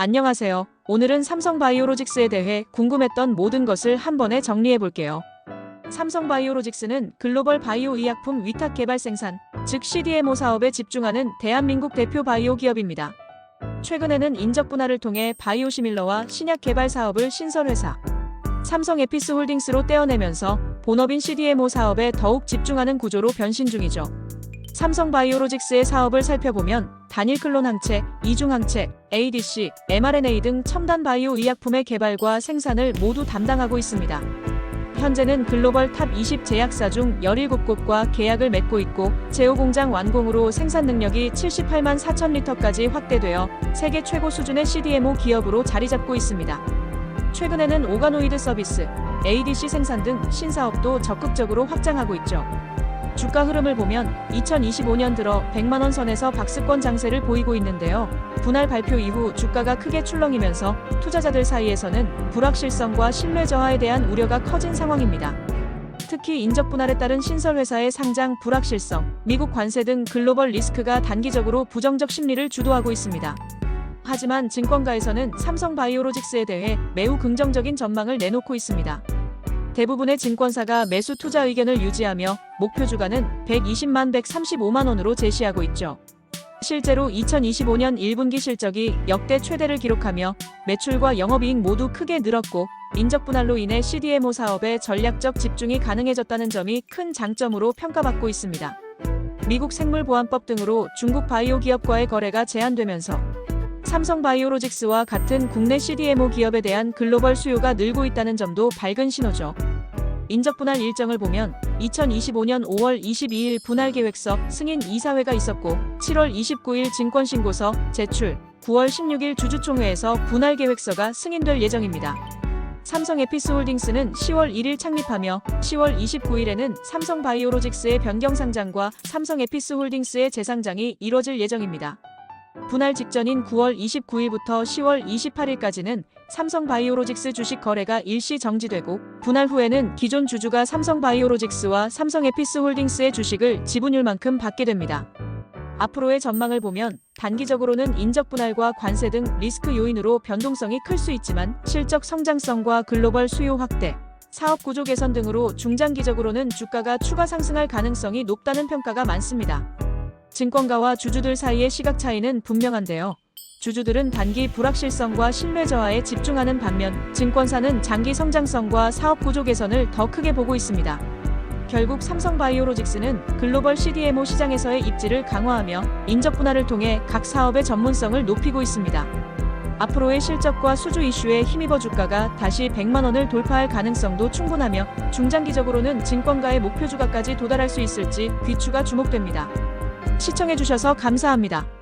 안녕하세요. 오늘은 삼성바이오로직스에 대해 궁금했던 모든 것을 한 번에 정리해 볼게요. 삼성바이오로직스는 글로벌 바이오 의약품 위탁 개발 생산, 즉 CDMO 사업에 집중하는 대한민국 대표 바이오 기업입니다. 최근에는 인적 분할을 통해 바이오시밀러와 신약 개발 사업을 신설회사 삼성 에피스 홀딩스로 떼어내면서 본업인 CDMO 사업에 더욱 집중하는 구조로 변신 중이죠. 삼성 바이오로직스의 사업을 살펴보면 단일 클론 항체, 이중 항체, ADC, mRNA 등 첨단 바이오 의약품의 개발과 생산을 모두 담당하고 있습니다. 현재는 글로벌 탑 20 제약사 중 17곳과 계약을 맺고 있고 제오 공장 완공으로 생산 능력이 78만 4천 리터까지 확대되어 세계 최고 수준의 CDMO 기업으로 자리 잡고 있습니다. 최근에는 오가노이드 서비스, ADC 생산 등 신사업도 적극적으로 확장하고 있죠. 주가 흐름을 보면 2025년 들어 100만 원 선에서 박스권 장세를 보이고 있는데요. 분할 발표 이후 주가가 크게 출렁이면서 투자자들 사이에서는 불확실성과 신뢰 저하에 대한 우려가 커진 상황입니다. 특히 인적 분할에 따른 신설 회사의 상장 불확실성, 미국 관세 등 글로벌 리스크가 단기적으로 부정적 심리를 주도하고 있습니다. 하지만 증권가에서는 삼성 바이오로직스에 대해 매우 긍정적인 전망을 내놓고 있습니다. 대부분의 증권사가 매수 투자 의견을 유지하며 목표 주가는 120만 135만 원으로 제시하고 있죠. 실제로 2025년 1분기 실적이 역대 최대를 기록하며 매출과 영업이익 모두 크게 늘었고 인적 분할로 인해 CDMO 사업에 전략적 집중이 가능해졌다는 점이 큰 장점으로 평가받고 있습니다. 미국 생물보안법 등으로 중국 바이오 기업과의 거래가 제한되면서 삼성 바이오로직스와 같은 국내 CDMO 기업에 대한 글로벌 수요가 늘고 있다는 점도 밝은 신호죠. 인적 분할 일정을 보면 2025년 5월 22일 분할 계획서 승인 이사회가 있었고 7월 29일 증권 신고서 제출, 9월 16일 주주총회에서 분할 계획서가 승인될 예정입니다. 삼성 에피스 홀딩스는 10월 1일 창립하며 10월 29일에는 삼성 바이오로직스의 변경 상장과 삼성 에피스 홀딩스의 재상장이 이뤄질 예정입니다. 분할 직전인 9월 29일부터 10월 28일까지는 삼성 바이오로직스 주식 거래가 일시 정지되고 분할 후에는 기존 주주가 삼성 바이오로직스와 삼성 에피스 홀딩스의 주식을 지분율만큼 받게 됩니다. 앞으로의 전망을 보면 단기적으로는 인적 분할과 관세 등 리스크 요인으로 변동성이 클 수 있지만 실적 성장성과 글로벌 수요 확대, 사업 구조 개선 등으로 중장기적으로는 주가가 추가 상승할 가능성이 높다는 평가가 많습니다. 증권가와 주주들 사이의 시각 차이는 분명한데요. 주주들은 단기 불확실성과 신뢰 저하에 집중하는 반면 증권사는 장기 성장성과 사업 구조 개선을 더 크게 보고 있습니다. 결국 삼성바이오로직스는 글로벌 CDMO 시장에서의 입지를 강화하며 인적 분할을 통해 각 사업의 전문성을 높이고 있습니다. 앞으로의 실적과 수주 이슈에 힘입어 주가가 다시 100만 원을 돌파할 가능성도 충분하며 중장기적으로는 증권가의 목표 주가까지 도달할 수 있을지 귀추가 주목됩니다. 시청해주셔서 감사합니다.